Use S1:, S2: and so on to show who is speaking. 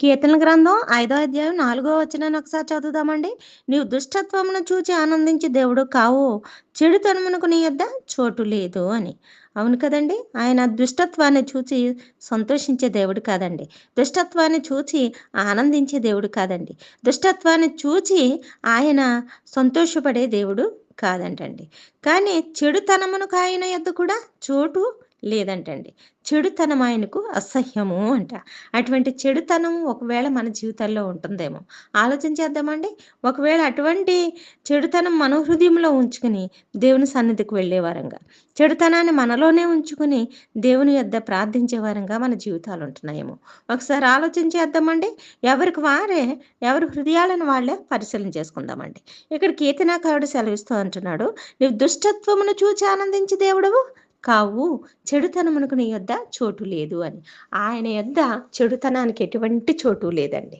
S1: కీర్తన గ్రంథం ఐదో అధ్యాయం నాలుగో వచ్చిన ఒకసారి చదువుదామండి. నీవు దుష్టత్వమును చూచి ఆనందించి దేవుడు కావు. చెడుతనమునకు నీ యొద్ద చోటు లేదు అని. అవును కదండి? ఆయన దుష్టత్వాన్ని చూచి సంతోషించే దేవుడు కాదండి. దుష్టత్వాన్ని చూచి ఆనందించే దేవుడు కాదండి. దుష్టత్వాన్ని చూచి ఆయన సంతోషపడే దేవుడు కాదంటండి. కానీ చెడుతనమునకు ఆయన యొద్ద కూడా చోటు లేదంటండి. చెడుతనం ఆయనకు అసహ్యము అంట. అటువంటి చెడుతనం ఒకవేళ మన జీవితాల్లో ఉంటుందేమో. ఆలోచన చేద్దామండి. ఒకవేళ అటువంటి చెడుతనం మన హృదయంలో ఉంచుకుని దేవుని సన్నిధికి వెళ్ళే వారంగా చెడుతనాన్ని మనలోనే ఉంచుకుని దేవుని యొద్ద ప్రార్థించే వారంగా మన జీవితాలు ఉంటున్నాయేమో. ఒకసారి ఆలోచన చేద్దామండి. ఎవరికి వారే ఎవరి హృదయాలను వాళ్ళే పరిశీలన చేసుకుందామండి. ఇక్కడ కీర్తనాకారుడు సెలవిస్తూ అంటున్నాడు నీవు దుష్టత్వమును చూచి ఆనందించి దేవుడవు. కావు చెడుతనమునకు నీ యొద్ద చోటు లేదు అని. ఆయన యొద్ద చెడుతనానికి ఎటువంటి చోటు లేదండి.